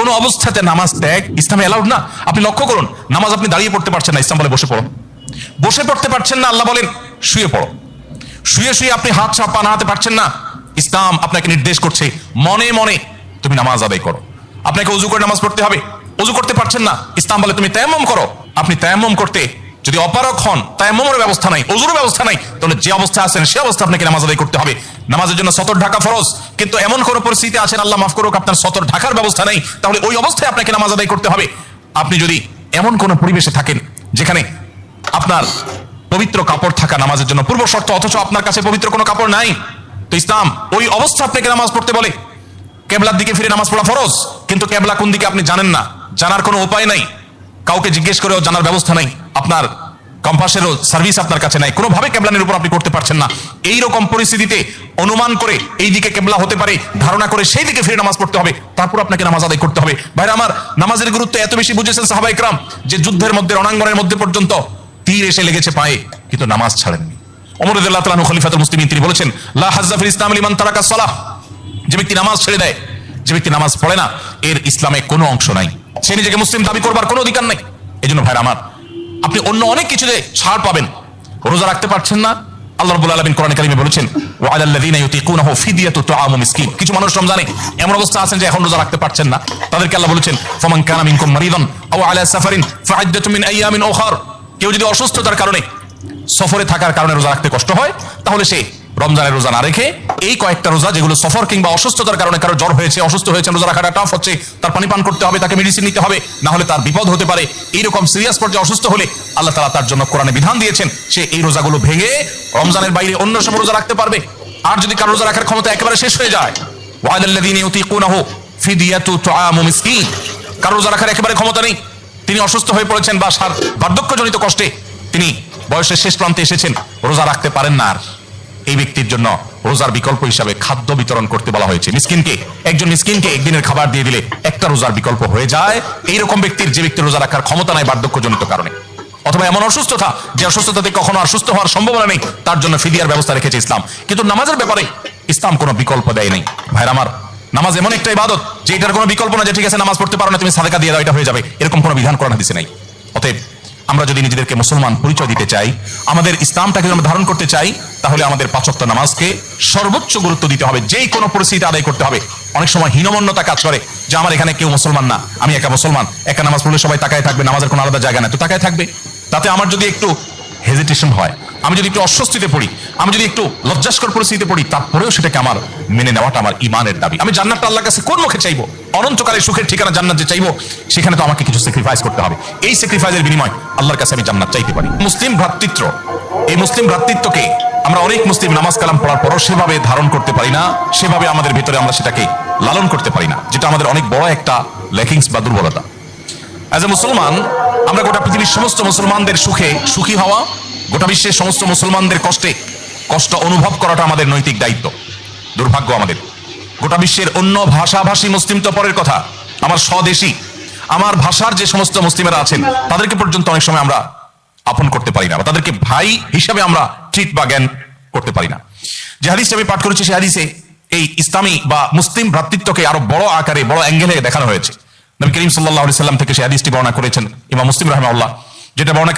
কোন অবস্থাতে নামাজ ত্যাগ, ইসলামে অ্যালাউড না। আপনি লক্ষ্য করুন, নামাজ আপনি দাঁড়িয়ে পড়তে পারছেন না, ইসলাম বলে বসে পড়ো। বসে পড়তে পারছেন না, আল্লাহ বলেন, শুয়ে পড়ো। শুয়ে শুয়ে আপনি হাত চাপা নাড়াতে পারছেন না, ইসলাম আপনাকে নির্দেশ করছে, মনে মনে তুমি নামাজ আদায় করো। আপনাকে উজু করে নামাজ পড়তে হবে। উজু করতে পারছেন না, ইসলাম বলে তুমি তেমম করো। আপনি তেমম করতে যদি অপারক হন, তায়াম্মমের ব্যবস্থা নাই, উজুর ব্যবস্থা নাই, তাহলে যে অবস্থা আছেন, সে অবস্থা আপনাকে নামাজ আদায় করতে হবে। নামাজের জন্য সতর ঢাকা ফরজ। কিন্তু এমন কোন পরিস্থিতি আছেন, আল্লাহ মাফ করুক, আপনার সতর ঢাকার ব্যবস্থা নেই, তাহলে ওই অবস্থায় আপনাকে নামাজ আদায় করতে হবে। আপনি যদি এমন কোন পরিবেশে থাকেন, যেখানে আপনার পবিত্র কাপড় থাকা নামাজের জন্য পূর্ব শর্ত, অথচ আপনার কাছে পবিত্র কোনো কাপড় নাই, তো ইসলাম ওই অবস্থা আপনাকে নামাজ পড়তে বলে। কেবলার দিকে ফিরে নামাজ পড়া ফরজ, কিন্তু কেবলা কোন দিকে আপনি জানেন না, জানার কোনো উপায় নাই। কাউকে জিজ্ঞেস করেও জানার ব্যবস্থা নাই। আপনার কম্পাসেরও সার্ভিস আপনার কাছে নাই। কোনোভাবে কেবলানের উপর আপনি করতে পারছেন না। এই রকম পরিস্থিতিতে অনুমান করে এই দিকে কেবলা হতে পারে, ধারণা করে সেই দিকে ফিরে নামাজ পড়তে হবে, তারপর আপনাকে নামাজ আদায় করতে হবে। ভাইরা আমার, নামাজের গুরুত্ব এত বেশি বুঝেছেন সাহাবাই ক্রাম যে যুদ্ধের মধ্যে, রণাঙ্গনের মধ্যে পর্যন্ত তীর এসে লেগেছে পায়ে, কিন্তু নামাজ ছাড়েননি। অমরুদুল্লাহ তালানু খলিফাতুল মুসলিমিন, তিনি বলেছেন, লা হাজ্জাফিল ইসলাম লিমান তারাকা সলাহ। যে ব্যক্তি নামাজ ছেড়ে দেয়, যে ব্যক্তি নামাজ পড়ে না, এর ইসলামে কোনো অংশ নাই। সে নিজেকে মুসলিম দাবি করবার কোনো অধিকার নাই। এই জন্য ভাইরা আমার আপনি অন্য অনেক কিছুতে ছাড় পাবেন। রোজা রাখতে পারছেন না। আল্লাহ কোরআন বলেছেন কিছু মানুষ রমজানে এমন অবস্থা আছেন যে এখন রোজা রাখতে পারছেন না। তাদেরকে আল্লাহ বলেছেন, ফামান কানা আও আলা সাফারিন মিন আইয়ামিন উখর। কেউ যদি অসুস্থতার কারণে সফরে থাকার কারণে রোজা রাখতে কষ্ট হয়, তাহলে সে রমজানের রোজা না রেখে এই কয়েকটা রোজা যেগুলো সফর কিংবা অসুস্থতার কারণে কারও জ্বর হয়েছে, অসুস্থ হয়েছে, রোজা রাখাটা টাফ হচ্ছে, তার পানি পান করতে হবে, তাকে মেডিসিন নিতে হবে না হলে তার বিপদ হতে পারে। এইরকম সিরিয়াস পর্যায়ে অসুস্থ হলে আল্লাহ তালা তার জন্য কোরআনে বিধান দিয়েছেন, সে এই রোজাগুলো ভেঙে রমজানের বাইরে অন্য সব রোজা রাখতে পারবে। আর যদি কারও রোজা রাখার ক্ষমতা একেবারে শেষ হয়ে যায় কারও রোজা রাখার একেবারে ক্ষমতা নেই, তিনি অসুস্থ হয়ে পড়েছেন বা বার্ধক্যজনিত কষ্টে তিনি বয়সের শেষ প্রান্তে এসেছেন, রোজা রাখতে পারেন না আর। এই ব্যক্তির জন্য রোজার বিকল্প হিসাবে খাদ্য বিতরণ করতে বলা হয়েছে। মিসকিনকে, একজন মিসকিনকে একদিনের খাবার দিয়ে দিলে একটা রোজার বিকল্প হয়ে যায়। এইরকম ব্যক্তির যে ব্যক্তি রোজা রাখার ক্ষমতা নাই বার্ধক্যজনিত কারণে। অথবা এমন অসুস্থতা, যে অসুস্থতাতে কখনো আর সুস্থ হওয়ার সম্ভাবনা নেই, তার জন্য ফিদিয়ার ব্যবস্থা রেখেছে ইসলাম। কিন্তু নামাজের ব্যাপারে ইসলাম কোনো বিকল্প দেয় নাই। ভাইরা আমার, নামাজ এমন একটা ইবাদত, যে এটার কোনো বিকল্প না, যে ঠিক আছে, নামাজ পড়তে পারো না, তুমি সাদেকা দিয়ে দাও, এটা হয়ে যাবে। এরকম কোনো বিধান কোরআন হাদিসে নাই। অতএব আমরা যদি নিজেদেরকে মুসলমান পরিচয় দিতে চাই, আমাদের ইসলামটাকে আমরা ধারণ করতে চাই তাহলে আমাদের পাঁচক্ত নামাজকে সর্বোচ্চ গুরুত্ব দিতে হবে। যেই কোনো পরিস্থিতি আদায় করতে হবে। অনেক সময় হীনমন্যতা কাজ করে যে আমার এখানে কেউ মুসলমান না, আমি একা মুসলমান। একা নামাজ পড়লে সবাই তাকায় থাকবে, নামাজের কোনো আলাদা জায়গা না তো তাকায় থাকবে। তাতে আমার যদি একটু হেজিটেশন হয়, আমি যদি একটু অস্বস্তিতে পড়ি, আমি যদি একটু লজ্জাস্কর পরিস্থিতিতে পড়ি, তারপরেও সেটাকে আমার মেনে নেওয়াটা আমার ইমানের দাবি। আমি জান্নাতটা আল্লাহর কাছে কোন মুখে চাইব? অনন্তকালের সুখের ঠিকানা জান্নাত যে চাইব, সেখানে তো আমাকে কিছু স্যাক্রিফাইস করতে হবে। এই স্যাক্রিফাইসের বিনিময় আল্লাহর কাছে আমি জান্নাত চাইতে পারি। মুসলিম ভ্রাতৃত্ব, এই মুসলিম ভ্রাতৃত্বকে আমরা অনেক মুসলিম নামাজ কালাম পড়ার পরও সেভাবে ধারণ করতে পারি না, সেভাবে আমাদের ভিতরে আমরা সেটাকে লালন করতে পারি না, যেটা আমাদের অনেক বড় একটা লেকিংস বা দুর্বলতা। অ্যাজ এ মুসলমান, আমরা গোটা পৃথিবীর সমস্ত মুসলমানদের সুখে সুখী হওয়া, গোটা বিশ্বের সমস্ত মুসলমানদের কষ্টে কষ্ট অনুভব করাটা আমাদের নৈতিক দায়িত্ব, দুর্ভাগ্য আমাদের। গোটা বিশ্বের অন্য ভাষাভাষী মুসলিম তো পরের কথা, আমার স্বদেশী, আমার ভাষার যে সমস্ত মুসলিমেরা আছেন, তাদেরকে পর্যন্ত অনেক সময় আমরা আপন করতে পারি না, বা তাদেরকে ভাই হিসাবে আমরা ট্রিট বা জ্ঞান করতে পারি না। যে হাদিসটা আমি পাঠ করেছি সে হাদিসে এই ইসলামী বা মুসলিম ভ্রাতৃত্বকে আরও বড় আকারে, বড় অ্যাঙ্গেলে দেখানো হয়েছে। নবী করিম সাল্লাহ সাল্লাম থেকে সে হাদিসটি বর্ণনা করেছেন ইমাম মুসলিম রহমাউল্লাহ যেটা বর্ণনা